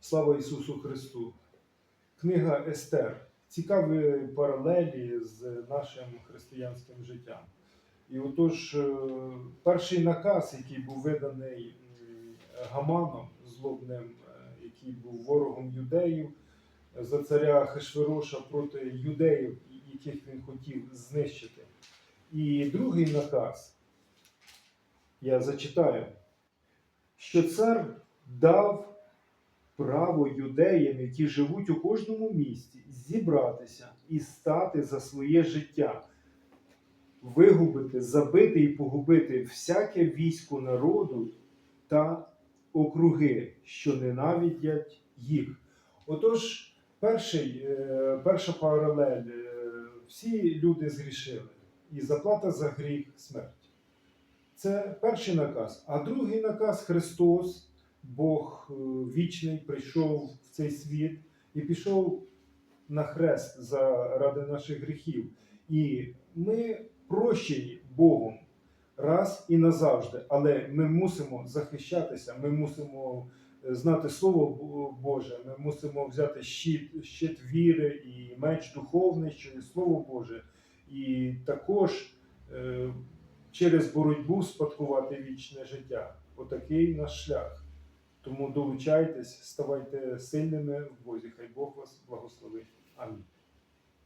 Слава Ісусу Христу! Книга Естер. Цікаві паралелі з нашим християнським життям. І отож, е, перший наказ, який був виданий Гаманом, злобним, е, який був ворогом юдеїв, е, за царя Хешвероша проти юдеїв, яких він хотів знищити. І другий наказ, я зачитаю, що цар дав право юдеям, які живуть у кожному місті, зібратися і стати за своє життя, вигубити, забити і погубити всяке військо народу та округи, що ненавидять їх. Отож, перший, е, перша паралель, е, всі люди згрішили, і заплата за гріх смерть. Це перший наказ. А другий наказ Христос, Бог е, вічний, прийшов в цей світ і пішов на хрест заради наших гріхів. І ми прощені Богом раз і назавжди, але ми мусимо захищатися, ми мусимо е, знати Слово Боже, ми мусимо взяти щит, щит віри і меч духовний, що є Слово Боже, і також е, через боротьбу спадкувати вічне життя. Отакий наш шлях. Тому долучайтесь, ставайте сильними в Бозі. Хай Бог вас благословить.